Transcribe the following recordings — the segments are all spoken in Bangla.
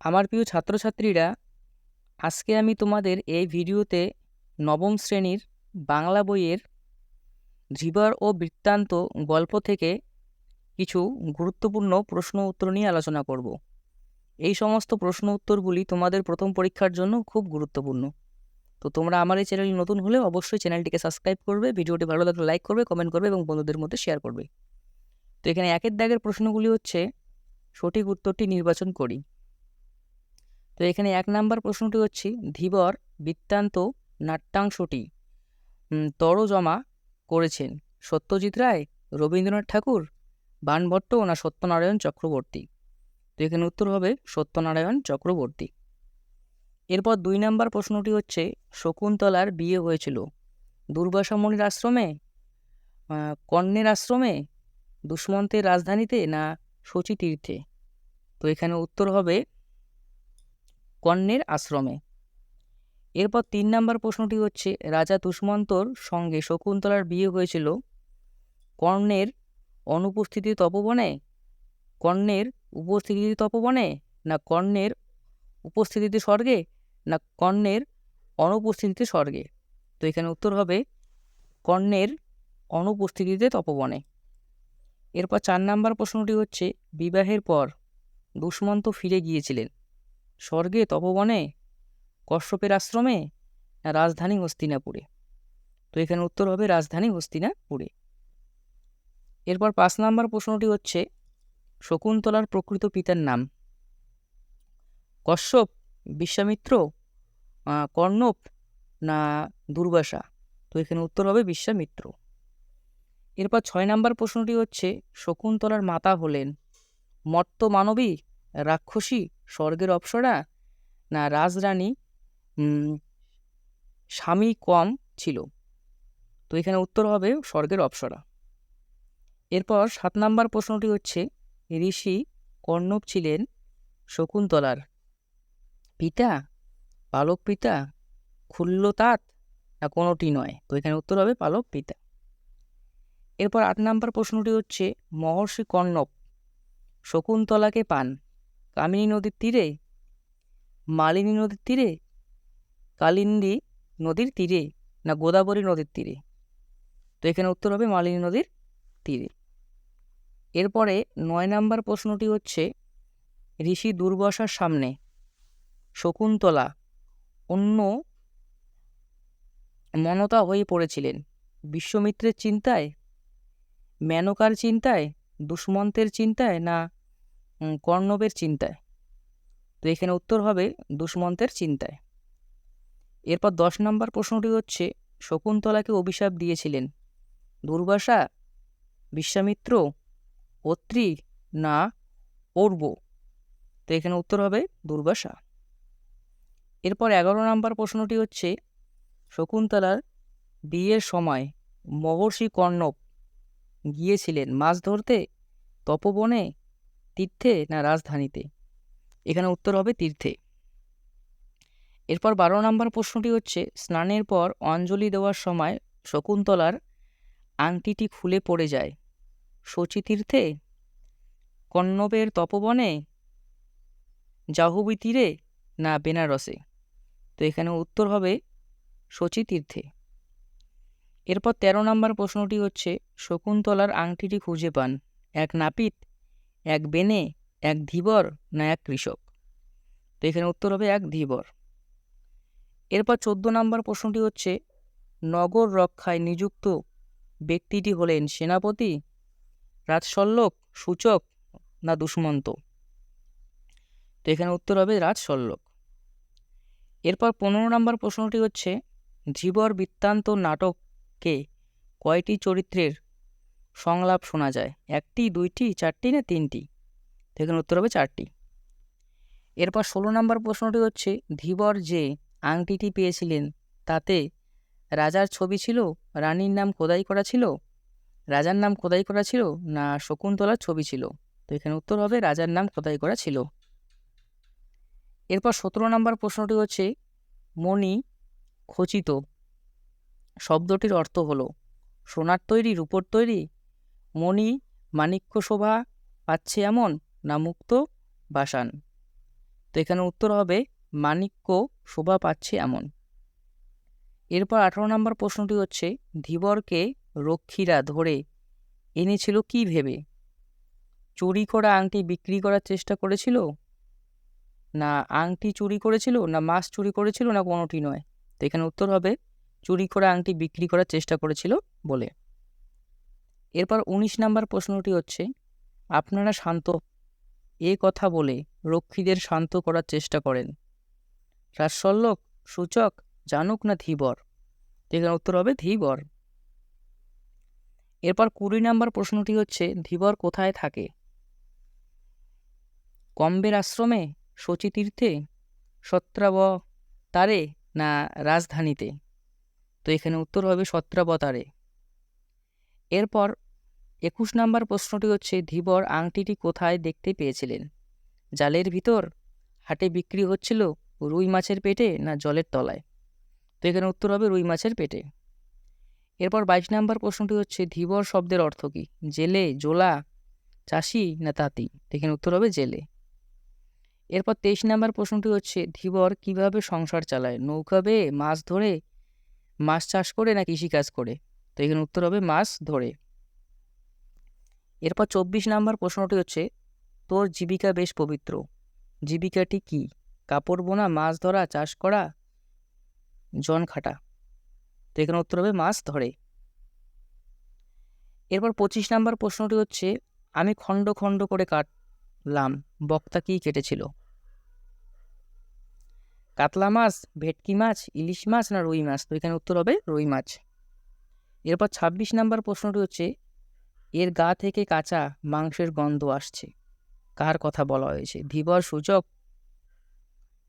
আমার প্রিয় ছাত্রছাত্রীরা, আজকে আমি তোমাদের এই ভিডিওতে নবম শ্রেণির বাংলা বইয়ের ধীবর ও বৃত্তান্ত গল্প থেকে কিছু গুরুত্বপূর্ণ প্রশ্ন উত্তর নিয়ে আলোচনা করব। এই সমস্ত প্রশ্ন উত্তরগুলি তোমাদের প্রথম পরীক্ষার জন্য খুব গুরুত্বপূর্ণ। তো তোমরা আমার এই চ্যানেল নতুন হলে অবশ্যই চ্যানেলটিকে সাবস্ক্রাইব করবে, ভিডিওটি ভালো লাগলে লাইক করবে, কমেন্ট করবে এবং বন্ধুদের মধ্যে শেয়ার করবে। তো এখানে একের দাগের প্রশ্নগুলি হচ্ছে, সঠিক উত্তরটি নির্বাচন করি। তো এখানে এক নাম্বার প্রশ্নটি হচ্ছে, ধীবর বৃত্তান্ত নাট্যাংশটি তরজমা করেছেন সত্যজিৎ রায়, রবীন্দ্রনাথ ঠাকুর বাণভট্ট না সত্যনারায়ণ চক্রবর্তী? তো এখানে উত্তর হবে সত্যনারায়ণ চক্রবর্তী। এরপর দুই নাম্বার প্রশ্নটি হচ্ছে, শকুন্তলার বিয়ে হয়েছিল দুর্বাসা মুনির আশ্রমে কর্ণের আশ্রমে, দুষ্মন্তের রাজধানীতে না শচী তীর্থে তো এখানে উত্তর হবে কর্ণের আশ্রমে। এরপর তিন নম্বর প্রশ্নটি হচ্ছে, রাজা দুষ্মন্তর সঙ্গে শকুন্তলার বিয়ে হয়েছিল। কর্ণের অনুপস্থিতি তপবনে? কর্ণের উপস্থিতি তপবনে না কর্ণের উপস্থিতিতে স্বর্গে? না কর্ণের অনুপস্থিতিতে স্বর্গে? তো এখানে উত্তর হবে, কর্ণের অনুপস্থিতিতে তপবনে। এরপর চার নম্বর প্রশ্নটি হচ্ছে, বিবাহের পর দুষ্মন্ত ফিরে গিয়েছিলেন। স্বর্গে তপবনে কশ্যপের আশ্রমে না রাজধানী হস্তিনাপুরে? তো এখানে উত্তর হবে রাজধানী হস্তিনাপুরে। এরপর পাঁচ নম্বর প্রশ্নটি হচ্ছে শকুন্তলার প্রকৃত পিতার নাম? কশ্যপ বিশ্বামিত্র আহ, কর্ণব না দুর্বাসা তো এখানে উত্তর হবে বিশ্বামিত্র। এরপর ছয় নম্বর প্রশ্নটি হচ্ছে শকুন্তলার মাতা হলেন মর্ত মানবী রাক্ষসী স্বর্গের অপ্সরা? না, রাজরানী স্বামী কম ছিল। তো এখানে উত্তর হবে স্বর্গের অপ্সরা। এরপর সাত নাম্বার প্রশ্নটি হচ্ছে, ঋষি কর্ণব ছিলেন শকুন্তলার পিতা পালক পিতা খুল্লতাত না কোনোটি নয়? তো এখানে উত্তর হবে পালক পিতা। এরপর আট নাম্বার প্রশ্নটি হচ্ছে, মহর্ষি কর্ণব শকুন্তলাকে পান। কামিনী নদীর তীরে? মালিনী নদীর তীরে? কালিন্দী নদীর তীরে না গোদাবরী নদীর তীরে? তো এখানে উত্তর হবে মালিনী নদীর তীরে। এরপরে নয় নাম্বার প্রশ্নটি হচ্ছে, ঋষি দুর্বাসার সামনে শকুন্তলা অন্য মনতা হয়ে পড়েছিলেন। বিশ্বমিত্রের চিন্তায়? মেনকার চিন্তায়? দুষ্মন্তের চিন্তায়? না কর্ণবের চিন্তায়। তো এখানে উত্তর হবে দুষ্মন্তের চিন্তায়। এরপর দশ নম্বর প্রশ্নটি হচ্ছে, শকুন্তলাকে অভিশাপ দিয়েছিলেন দুর্বাসা, বিশ্বামিত্র অত্রি না অর্ব? তো এখানে উত্তর হবে দুর্বাসা। এরপর এগারো নম্বর প্রশ্নটি হচ্ছে, শকুন্তলার বিয়ের সময় মহর্ষি কর্ণব গিয়েছিলেন মাছ ধরতে তপবনে? তীর্থে না রাজধানীতে? এখানে উত্তর হবে তীর্থে। এরপর বারো নম্বর প্রশ্নটি হচ্ছে, স্নানের পর অঞ্জলি দেওয়ার সময় শকুন্তলার আংটিটি খুলে পড়ে যায়। শচী তীর্থে? কণ্ণবের তপবনে? জাহ্নবী তীরে? না, বেনারসে? তো এখানে উত্তর হবে শচী তীর্থে। এরপর তেরো নম্বর প্রশ্নটি হচ্ছে, শকুন্তলার আংটিটি খুঁজে পান এক নাপিত এক বেনে, এক ধীবর না এক কৃষক। তো এখানে উত্তর হবে এক ধীবর। এরপর চোদ্দ নম্বর প্রশ্নটি হচ্ছে, নগর রক্ষায় নিযুক্ত ব্যক্তিটি হলেন সেনাপতি রাজশল্যক সূচক না দুষ্মন্ত? তো এখানে উত্তর হবে রাজশল্যক এরপর পনেরো নম্বর প্রশ্নটি হচ্ছে, ধীবর বৃত্তান্ত নাটককে কয়টি চরিত্রের সংলাপ শোনা যায়। একটি, দুইটি, চারটি না তিনটি? তো এখানে উত্তর হবে চারটি। এরপর ষোলো নম্বর প্রশ্নটি হচ্ছে, ধীবর যে আংটিটি পেয়েছিলেন, তাতে রাজার ছবি ছিল? রানীর নাম খোদাই করা ছিল? রাজার নাম খোদাই করা ছিল? না, শকুন্তলার ছবি ছিল? তো এখানে উত্তর হবে, রাজার নাম খোদাই করা ছিল। এরপর সতেরো নম্বর প্রশ্নটি হচ্ছে, মণি খচিত। শব্দটির অর্থ হলো, সোনার তৈরি, রূপোর তৈরি মণি মাণিক্য শোভা পাচ্ছে এমন না মুক্ত বাসান। তো এখানে উত্তর হবে মাণিক্য শোভা পাচ্ছে এমন। এরপর আঠারো নম্বর প্রশ্নটি হচ্ছে, ধীবরকে রক্ষীরা ধরে এনেছিল কি ভেবে? চুরি করা আংটি বিক্রি করার চেষ্টা করেছিল? না আংটি চুরি করেছিল, না মাছ চুরি করেছিল, না কোনোটি নয়। তো এখানে উত্তর হবে, চুরি করা আংটি বিক্রি করার চেষ্টা করেছিল বলে। এরপর উনিশ নাম্বার প্রশ্নটি হচ্ছে, আপনারা শান্ত, এ কথা বলে রক্ষীদের শান্ত করার চেষ্টা করেন। রাজসল্লক সূচক, জানুক না ধীবর? এখানে উত্তর হবে ধীবর। এরপর কুড়ি নাম্বার প্রশ্নটি হচ্ছে, ধীবর কোথায় থাকে? কম্বের আশ্রমে, শচীতীর্থে, সত্রাবতারে না রাজধানীতে? তো এখানে উত্তর হবে সত্রাবতারে। এরপর একুশ নাম্বার প্রশ্নটি হচ্ছে, ধীবর আংটিটি কোথায় দেখতে পেয়েছিলেন? জালের ভিতর? হাটে বিক্রি হচ্ছিল রুই মাছের পেটে না জলের তলায়? তো এখানে উত্তর হবে রুই মাছের পেটে। এরপর বাইশ নাম্বার প্রশ্নটি হচ্ছে, ধীবর শব্দের অর্থ কী? জেলে, জোলা, চাষি না তাঁতি? এখানে উত্তর হবে জেলে। এরপর তেইশ নাম্বার প্রশ্নটি হচ্ছে, ধীবর কীভাবে সংসার চালায়? নৌকা বেয়ে, মাছ ধরে, মাছ চাষ করে না কৃষিকাজ করে? এখানে উত্তর হবে মাছ ধরে। এরপর চব্বিশ নাম্বার প্রশ্নটি হচ্ছে, তোর জীবিকা বেশ পবিত্র। জীবিকাটি কি? কাপড় বোনা, মাছ ধরা, চাষ করা, জন খাটা? তো এখানে উত্তর হবে মাছ ধরে। এরপর পঁচিশ নাম্বার প্রশ্নটি হচ্ছে, আমি খণ্ড খণ্ড করে কাটলাম, বক্তা কি কেটেছিল? কাতলা মাছ, ভেটকি মাছ, ইলিশ মাছ না রুই মাছ? তো এখানে উত্তর হবে রুই মাছ। এরপর ছাব্বিশ নাম্বার প্রশ্নটি হচ্ছে, এর গা থেকে কাঁচা মাংসের গন্ধ আসছে। কার কথা বলা হয়েছে? ধীবর, সূচক,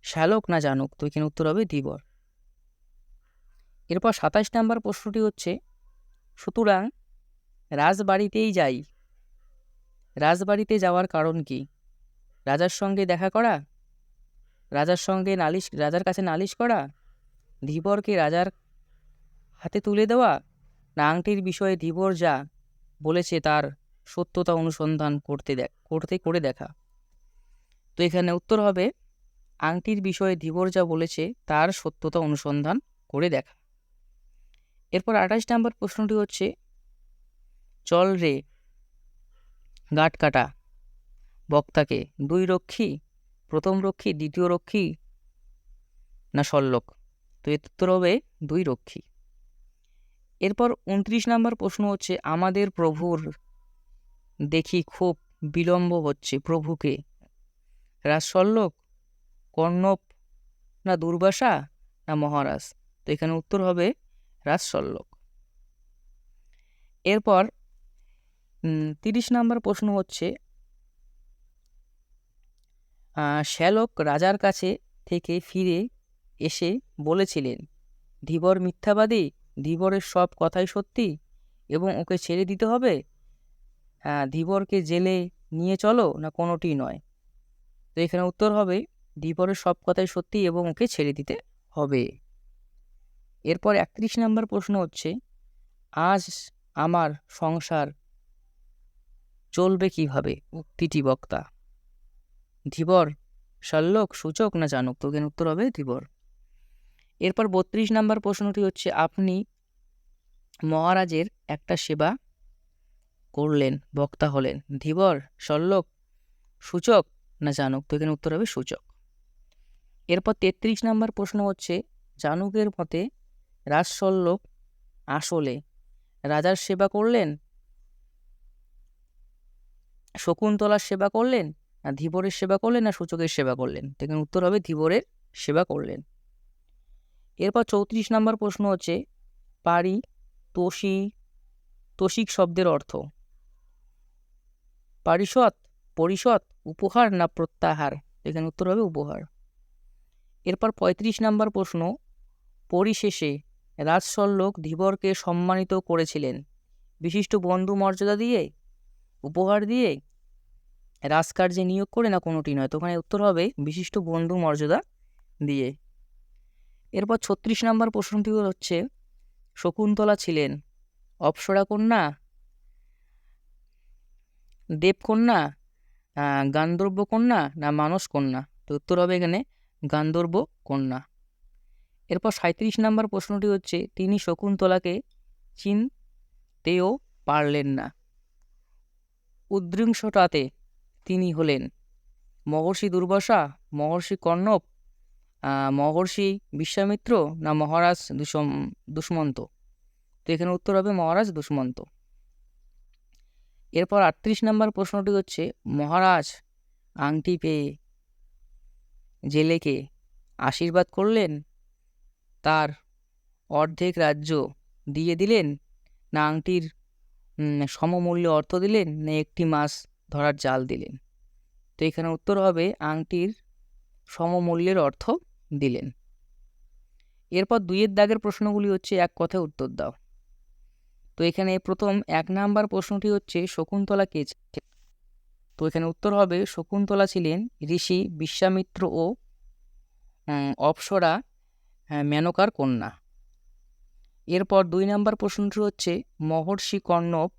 শ্যালক না জানুক? তো এখানে উত্তর হবে ধীবর। এরপর সাতাশ নাম্বার প্রশ্নটি হচ্ছে, সুতরাং রাজবাড়িতেই যাই। রাজবাড়িতে যাওয়ার কারণ কি? রাজার সঙ্গে দেখা করা? রাজার সঙ্গে নালিশ, রাজার কাছে নালিশ করা? ধীবরকে রাজার হাতে তুলে দেওয়া? আংটির বিষয়ে ধীবর যা বলেছে তার সত্যতা অনুসন্ধান করতে দেখ, করতে করে দেখা। তো এখানে উত্তর হবে, আংটির বিষয়ে ধীবর যা বলেছে তার সত্যতা অনুসন্ধান করে দেখা। এরপর আঠাশ নাম্বার প্রশ্নটি হচ্ছে, চল রে গাট কাটা বক্তাকে, দুই রক্ষী, প্রথম রক্ষী, দ্বিতীয় রক্ষী না শল্যক তো এর উত্তর হবে, দুই রক্ষী। এরপর উনত্রিশ নাম্বার প্রশ্ন হচ্ছে, আমাদের প্রভুর দেখি খুব বিলম্ব হচ্ছে প্রভুকে। রাজশল্যক কর্ণব না দুর্বাসা না মহারাজ? তো এখানে উত্তর হবে রাজশল্যক এরপর তিরিশ নাম্বার প্রশ্ন হচ্ছে শ্যালক রাজার কাছে থেকে ফিরে এসে বলেছিলেন, ধীবর মিথ্যাবাদী ধীবরের সব কথাই সত্যি এবং ওকে ছেড়ে দিতে হবে? হ্যাঁ ধীবরকে জেলে নিয়ে চলো না কোনোটি নয়। তো এখানে উত্তর হবে ধীবরের সব কথাই সত্যি এবং ওকে ছেড়ে দিতে হবে। এরপর একত্রিশ নম্বর প্রশ্ন হচ্ছে, আজ আমার সংসার চলবে কীভাবে? উক্তিটি বক্তা। ধীবর শল্যক সূচক না জানুক তো এখানে উত্তর হবে ধীবর এরপর বত্রিশ নাম্বার প্রশ্নটি হচ্ছে, আপনি মহারাজের একটা সেবা করলেন, বক্তা হলেন। ধীবর শল্যক সূচক না জানুক তো এখানে উত্তর হবে সূচক। এরপর তেত্রিশ নাম্বার প্রশ্ন হচ্ছে জানুকের মতে রাজশল্যক আসলে রাজার সেবা করলেন? শকুন্তলার সেবা করলেন? না ধীবরের সেবা করলেন না সূচকের সেবা করলেন? তো এখানে উত্তর হবে ধীবরের সেবা করলেন। এরপর চৌত্রিশ নম্বর প্রশ্ন হচ্ছে, পারি তোষি, তোষিক শব্দের অর্থ? পারিষদ, পরিষদ, উপহার না প্রত্যাহার? এখানে উত্তর হবে উপহার। এরপর ৩৫ নম্বর প্রশ্ন, পরিশেষে রাজশল্যক ধীবরকে সম্মানিত করেছিলেন। বিশিষ্ট বন্ধু মর্যাদা দিয়ে? উপহার দিয়ে? রাজকার্যে নিয়োগ করে না কোনোটি নয়? তো ওখানে উত্তর হবে বিশিষ্ট বন্ধু মর্যাদা দিয়ে। এরপর ছত্রিশ নম্বর প্রশ্নটি হচ্ছে, শকুন্তলা ছিলেন অপ্সরা কন্যা দেবকন্যা গান্ধর্ব কন্যা না মানস কন্যা? তো উত্তর হবে এখানে গান্ধর্ব কন্যা। এরপর সাঁত্রিশ নম্বর প্রশ্নটি হচ্ছে, তিনি শকুন্তলাকে চিনতেও পারলেন না। উদ্রিংশটাতে তিনি হলেন মহর্ষি দুর্বাসা, মহর্ষি কর্ণব মহর্ষি বিশ্বামিত্র না মহারাজ দুষম, দুষ্মন্ত? তো এখানে উত্তর হবে মহারাজ দুষ্মন্ত। এরপর আটত্রিশ নম্বর প্রশ্নটি হচ্ছে, মহারাজ আংটি পেয়ে জেলেকে আশীর্বাদ করলেন? তার অর্ধেক রাজ্য দিয়ে দিলেন? না আংটির সমমূল্য অর্থ দিলেন? না একটি মাছ ধরার জাল দিলেন? তো এখানে উত্তর হবে আংটির সমমূল্যের অর্থ দিলেন। এরপর দুইয়ের দাগের প্রশ্নগুলি হচ্ছে, এক কথায় উত্তর দাও। তো এখানে প্রথম এক নাম্বার প্রশ্নটি হচ্ছে, শকুন্তলা কে ছিলেন? তো এখানে উত্তর হবে, শকুন্তলা ছিলেন ঋষি বিশ্বামিত্র ও অপসরা মেনকার কন্যা। এরপর দুই নাম্বার প্রশ্নটি হচ্ছে, মহর্ষি কর্ণব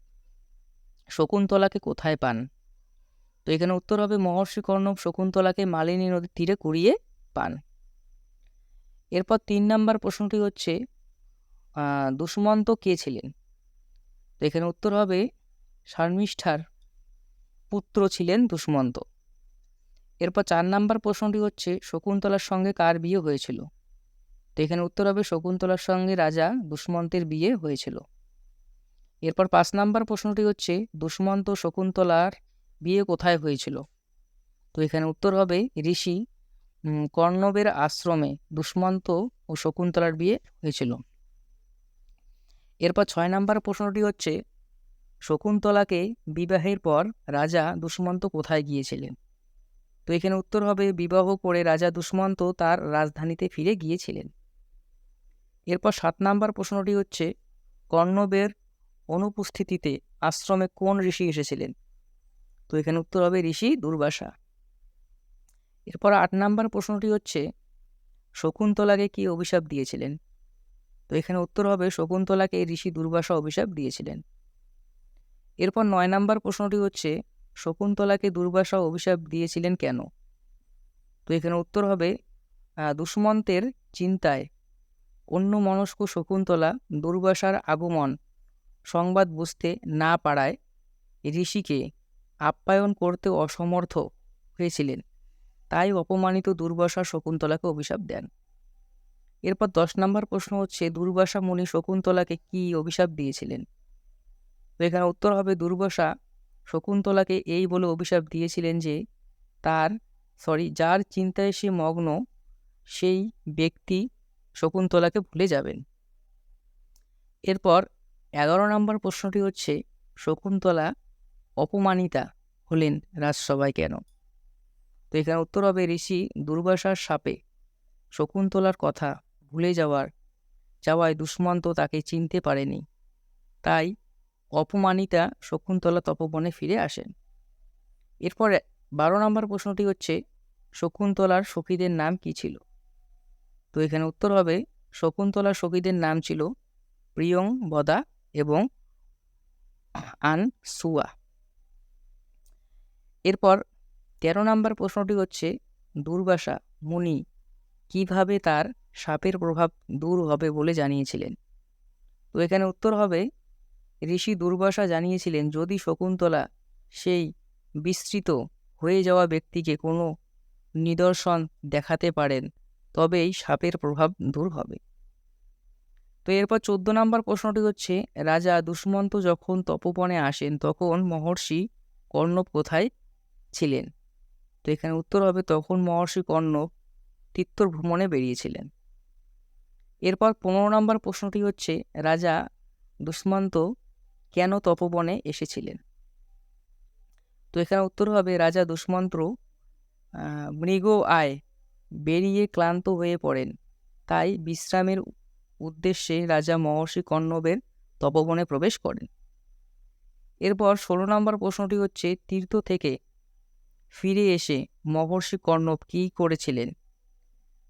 শকুন্তলাকে কোথায় পান? তো এখানে উত্তর হবে, মহর্ষি কর্ণব শকুন্তলাকে মালিনী নদীর তীরে কুড়িয়ে পান। এরপর তিন নাম্বার প্রশ্নটি হচ্ছে দুষ্মন্ত কে ছিলেন? তো এখানে উত্তর হবে শর্মিষ্ঠার পুত্র ছিলেন দুষ্মন্ত। এরপর চার নাম্বার প্রশ্নটি হচ্ছে, শকুন্তলার সঙ্গে কার বিয়ে হয়েছিল? তো এখানে উত্তর হবে শকুন্তলার সঙ্গে রাজা দুষ্মন্তের বিয়ে হয়েছিল। এরপর পাঁচ নাম্বার প্রশ্নটি হচ্ছে, দুষ্মন্ত শকুন্তলার বিয়ে কোথায় হয়েছিল? তো এখানে উত্তর হবে ঋষি কর্ণবের আশ্রমে দুষ্মন্ত ও শকুন্তলার বিয়ে হয়েছিল। এরপর ছয় নাম্বার প্রশ্নটি হচ্ছে, শকুন্তলাকে বিবাহের পর রাজা দুষ্মন্ত কোথায় গিয়েছিলেন? তো এখানে উত্তর হবে, বিবাহ করে রাজা দুষ্মন্ত তার রাজধানীতে ফিরে গিয়েছিলেন। এরপর সাত নাম্বার প্রশ্নটি হচ্ছে, কর্ণবের অনুপস্থিতিতে আশ্রমে কোন ঋষি এসেছিলেন? তো এখানে উত্তর হবে, ঋষি দুর্বাসা। এরপর আট নাম্বার প্রশ্নটি হচ্ছে, শকুন্তলাকে কি অভিশাপ দিয়েছিলেন? তো এখানে উত্তর হবে, শকুন্তলাকে ঋষি দুর্বাসা অভিশাপ দিয়েছিলেন। এরপর নয় নাম্বার প্রশ্নটি হচ্ছে, শকুন্তলাকে দুর্বাসা অভিশাপ দিয়েছিলেন কেন? তো এখানে উত্তর হবে দুষ্মন্তের চিন্তায় অন্য মনস্ক শকুন্তলা দুর্বাসার আগমন সংবাদ বুঝতে না পারায় ঋষিকে আপ্যায়ন করতে অসমর্থ হয়েছিলেন। তাই অপমানিত দুর্বাসা শকুন্তলাকে অভিশাপ দেন। এরপর দশ নম্বর প্রশ্ন হচ্ছে, দুর্বাসা মুনি শকুন্তলাকে কি অভিশাপ দিয়েছিলেন? এখানে উত্তর হবে, দুর্বাসা শকুন্তলাকে এই বলে অভিশাপ দিয়েছিলেন যে, তার সরি যার চিন্তায় সে মগ্ন, সেই ব্যক্তি শকুন্তলাকে ভুলে যাবেন। এরপর এগারো নম্বর প্রশ্নটি হচ্ছে, শকুন্তলা অপমানিতা হলেন রাজসভায় কেন? তো এখানে উত্তর হবে ঋষি দুর্বাসার সাপে। শকুন্তলার কথা ভুলে যাওয়ার, যাওয়ায় দুষ্মন্ত তাকে চিনতে পারেনি। তাই অপমানিতা শকুন্তলা তপবনে ফিরে আসেন। এরপর বারো নম্বর প্রশ্নটি হচ্ছে, শকুন্তলার সখীদের নাম কি ছিল? তো এখানে উত্তর হবে, শকুন্তলার সখীদের নাম ছিল প্রিয়ং বদা এবং আন সুয়া। এরপর তেরো নম্বর প্রশ্নটি হচ্ছে, দুর্বাসা মুনি কীভাবে তার সাপের প্রভাব দূর হবে বলে জানিয়েছিলেন? তো এখানে উত্তর হবে, ঋষি দুর্বাসা জানিয়েছিলেন, যদি শকুন্তলা সেই বিস্তৃত হয়ে যাওয়া ব্যক্তিকে কোনো নিদর্শন দেখাতে পারেন, তবেই সাপের প্রভাব দূর হবে। তো এরপর চোদ্দ নম্বর প্রশ্নটি হচ্ছে, রাজা দুষ্মন্ত যখন তপবনে আসেন, তখন মহর্ষি কর্ণব কোথায় ছিলেন? তো এখানে উত্তর হবে তখন মহর্ষি কর্ণব তিত্তর ভ্রমণে বেরিয়েছিলেন। এরপর পনেরো নম্বর প্রশ্নটি হচ্ছে, রাজা দুষ্মান্ত কেন তপবনে এসেছিলেন? তো এখানে উত্তর হবে, রাজা দুষ্মন্ত্র মৃগ আয় বেরিয়ে ক্লান্ত হয়ে পড়েন। তাই বিশ্রামের উদ্দেশ্যে রাজা মহর্ষি কর্ণবের তপবনে প্রবেশ করেন। এরপর ষোলো নম্বর প্রশ্নটি হচ্ছে, তীর্থ থেকে ফিরে এসে মহর্ষি কর্ণব কী করেছিলেন?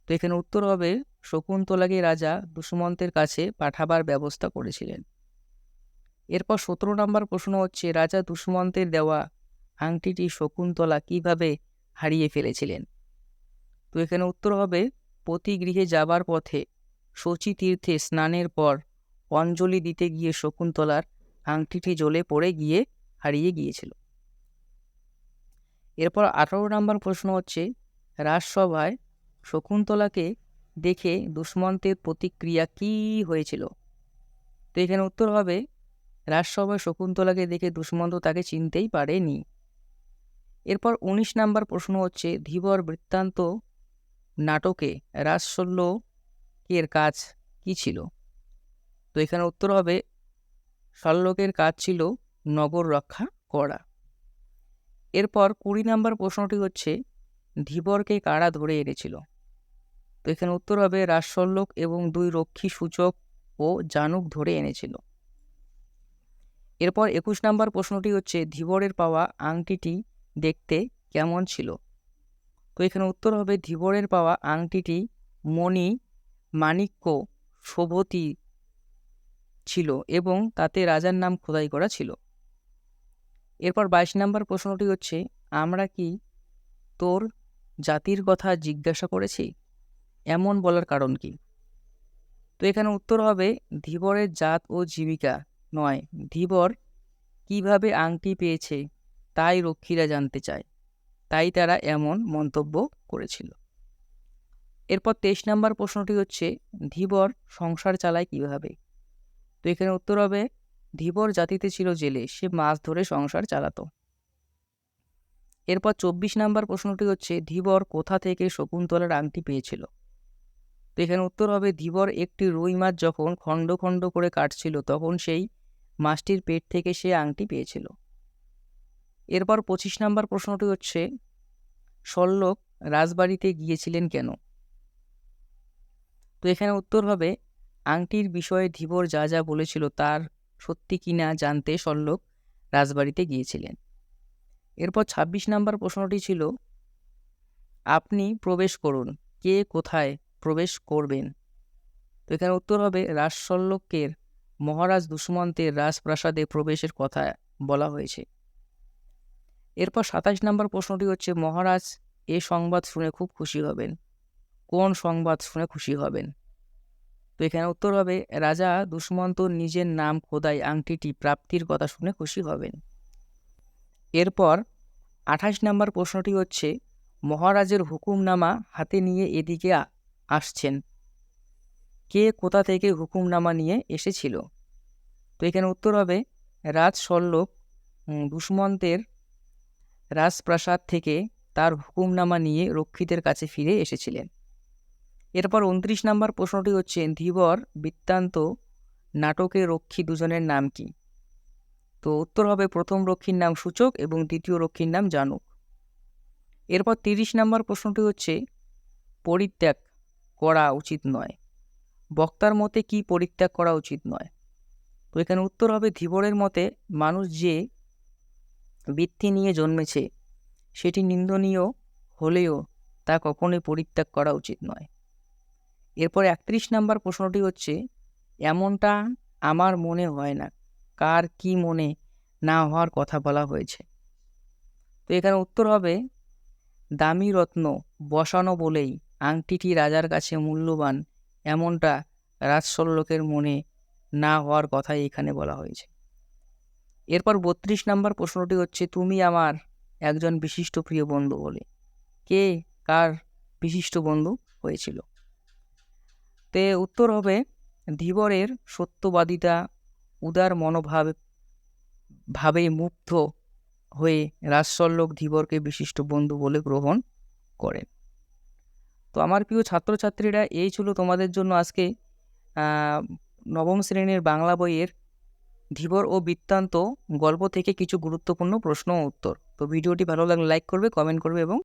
তো এখানে উত্তর হবে, শকুন্তলাকে রাজা দুষ্মন্তের কাছে পাঠাবার ব্যবস্থা করেছিলেন। এরপর সতেরো নম্বর প্রশ্ন হচ্ছে, রাজা দুষ্মন্তের দেওয়া আংটিটি শকুন্তলা কীভাবে হারিয়ে ফেলেছিলেন? তো এখানে উত্তর হবে প্রতি গৃহে যাবার পথে শচী তীর্থে স্নানের পর অঞ্জলি দিতে গিয়ে শকুন্তলার আংটিটি জ্বলে পড়ে গিয়ে হারিয়ে গিয়েছিল। এরপর আঠারো নম্বর প্রশ্ন হচ্ছে, রাজসভায় শকুন্তলাকে দেখে দুষ্মন্তের প্রতিক্রিয়া কী হয়েছিল? তো এখানে উত্তর হবে, রাজসভায় শকুন্তলাকে দেখে দুষ্মন্ত তাকে চিনতেই পারেনি। এরপর উনিশ নাম্বার প্রশ্ন হচ্ছে, ধীবর বৃত্তান্ত নাটকে রাজশল্যকের কাজ কি ছিল? তো এখানে উত্তর হবে শল্যকের কাজ ছিল নগর রক্ষা করা। এরপর কুড়ি নাম্বার প্রশ্নটি হচ্ছে ধীবরকে কারা ধরে এনেছিল? তো এখানে উত্তর হবে রাজশল্যক এবং দুই রক্ষী সূচক ও জানুক ধরে এনেছিল। এরপর একুশ নাম্বার প্রশ্নটি হচ্ছে ধীবরের পাওয়া আংটিটি দেখতে কেমন ছিল? তো এখানে উত্তর হবে ধীবরের পাওয়া আংটিটি মণি মাণিক্য শোভতী ছিল এবং তাতে রাজার নাম খোদাই করা ছিল। এরপর বাইশ নাম্বার প্রশ্নটি হচ্ছে, আমরা কি তোর জাতির কথা জিজ্ঞাসা করেছি? এমন বলার কারণ কি? তো এখানে উত্তর হবে, ধীবরের জাত ও জীবিকা নয়। ধীবর কীভাবে আংটি পেয়েছে, তাই রক্ষীরা জানতে চায়। তাই তারা এমন মন্তব্য করেছিল। এরপর তেইশ নাম্বার প্রশ্নটি হচ্ছে, ধীবর সংসার চালায় কীভাবে? তো এখানে উত্তর হবে ধীবর জাতিতে ছিল জেলে, সে মাছ ধরে সংসার চালাতো। এরপর চব্বিশ নাম্বার প্রশ্নটি হচ্ছে, ধীবর কোথা থেকে শকুন্তলার আংটি পেয়েছিল? তো এখানে উত্তর হবে, ধীবর একটি রুই মাছ যখন খণ্ড খণ্ড করে কাটছিল, তখন সেই মাছটির পেট থেকে সে আংটি পেয়েছিল। এরপর পঁচিশ নাম্বার প্রশ্নটি হচ্ছে শল্যক রাজবাড়িতে গিয়েছিলেন কেন? তো এখানে উত্তর হবে, আংটির বিষয়ে ধীবর যা যা বলেছিল তার সত্যি কিনা জানতে শল্যক রাজবাড়িতে গিয়েছিলেন। এরপর ২৬ নাম্বার প্রশ্নটি ছিল, আপনি প্রবেশ করুন, কে কোথায় প্রবেশ করবেন? তো এখানে উত্তর হবে রাজশল্যকের মহারাজ দুষ্মন্তের রাজপ্রাসাদে প্রবেশের কথা বলা হয়েছে। এরপর সাতাশ নম্বর প্রশ্নটি হচ্ছে, মহারাজ এ সংবাদ শুনে খুব খুশি হবেন। কোন সংবাদ শুনে খুশি হবেন? তো এখানে উত্তর হবে, রাজা দুষ্মন্ত নিজের নাম খোদাই আংটিটি প্রাপ্তির কথা শুনে খুশি হবেন। এরপর আঠাশ নম্বর প্রশ্নটি হচ্ছে, মহারাজের হুকুমনামা হাতে নিয়ে এদিকে আসছেন। কে কোথা থেকে হুকুমনামা নিয়ে এসেছিল? তো এখানে উত্তর হবে, রাজ দুষ্মন্তের রাজপ্রাসাদ থেকে তার হুকুমনামা নিয়ে রক্ষীদের কাছে ফিরে এসেছিলেন। এরপর উনত্রিশ নম্বর প্রশ্নটি হচ্ছে, ধীবর বৃত্তান্ত নাটকে রক্ষী দুজনের নাম কি? তো উত্তর হবে প্রথম রক্ষীর নাম সূচক এবং দ্বিতীয় রক্ষীর নাম জানুক। এরপর তিরিশ নম্বর প্রশ্নটি হচ্ছে, পরিত্যাগ করা উচিত নয়। বক্তার মতে কি পরিত্যাগ করা উচিত নয়? তো এখানে উত্তর হবে, ধীবরের মতে মানুষ যে বৃত্তি নিয়ে জন্মেছে, সেটি নিন্দনীয় হলেও তা কখনোই পরিত্যাগ করা উচিত নয়। এরপর একত্রিশ নাম্বার প্রশ্নটি হচ্ছে, এমনটা আমার মনে হয় না। কার কি মনে না হওয়ার কথা বলা হয়েছে? তো এখানে উত্তর হবে, দামি রত্ন বসানো বলেই আংটিটি রাজার কাছে মূল্যবান। এমনটা রাজশল্যকের মনে না হওয়ার কথাই এখানে বলা হয়েছে। এরপর বত্রিশ নাম্বার প্রশ্নটি হচ্ছে, তুমি আমার একজন বিশিষ্ট প্রিয় বন্ধু বলে কে কার বিশিষ্ট বন্ধু হয়েছিল? তে উত্তর হবে, ধীবরের সত্যবাদিতা উদার মনোভাব, ভাবে মুগ্ধ হয়ে রাজশল্যক ধীবরকে বিশিষ্ট বন্ধু বলে গ্রহণ করেন। তো আমার প্রিয় ছাত্রছাত্রীরা, এই ছিল তোমাদের জন্য আজকে নবম শ্রেণির বাংলা বইয়ের ধীবর ও বৃত্তান্ত গল্প থেকে কিছু গুরুত্বপূর্ণ প্রশ্ন ও উত্তর। তো ভিডিওটি ভালো লাগলে লাইক করবে, কমেন্ট করবে এবং